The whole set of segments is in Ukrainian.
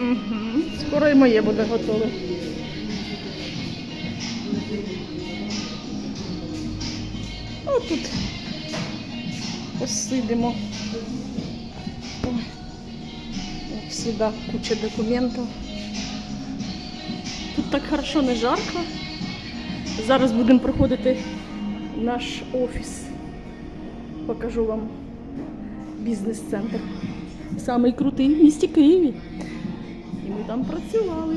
Угу. Скоро і моє буде готове. Отут посидимо. Ой, Як завжди, куча документів. Тут так хорошо не жарко. Зараз будемо проходити наш офіс. Покажу вам бізнес-центр. Самий крутий в місті Києві. І ми там працювали.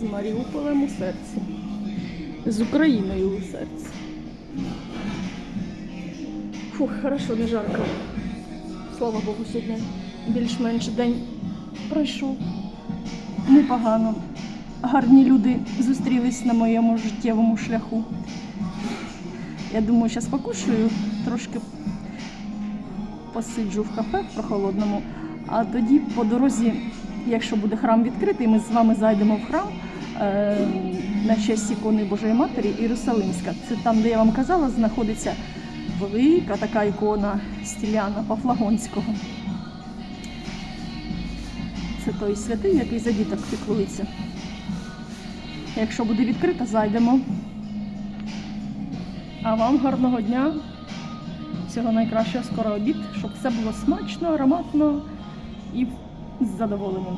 З Маріуполем у серці. З Україною у серці. Фух, хорошо, не жарко. Слава Богу, сьогодні більш-менш день пройшов. Непогано. Гарні люди зустрілись на моєму життєвому шляху. Я думаю, зараз покушаю, трошки посиджу в кафе в прохолодному, а тоді по дорозі, якщо буде храм відкритий, ми з вами зайдемо в храм е, на честь ікони Божої Матері Єрусалимська. Це там, де я вам казала, знаходиться велика така ікона Стіляна Пафлагонського. Це той святий, який за діток піклується. Якщо буде відкрито, зайдемо. А вам гарного дня, всього найкращого скоро обід, щоб все було смачно, ароматно і з задоволенням.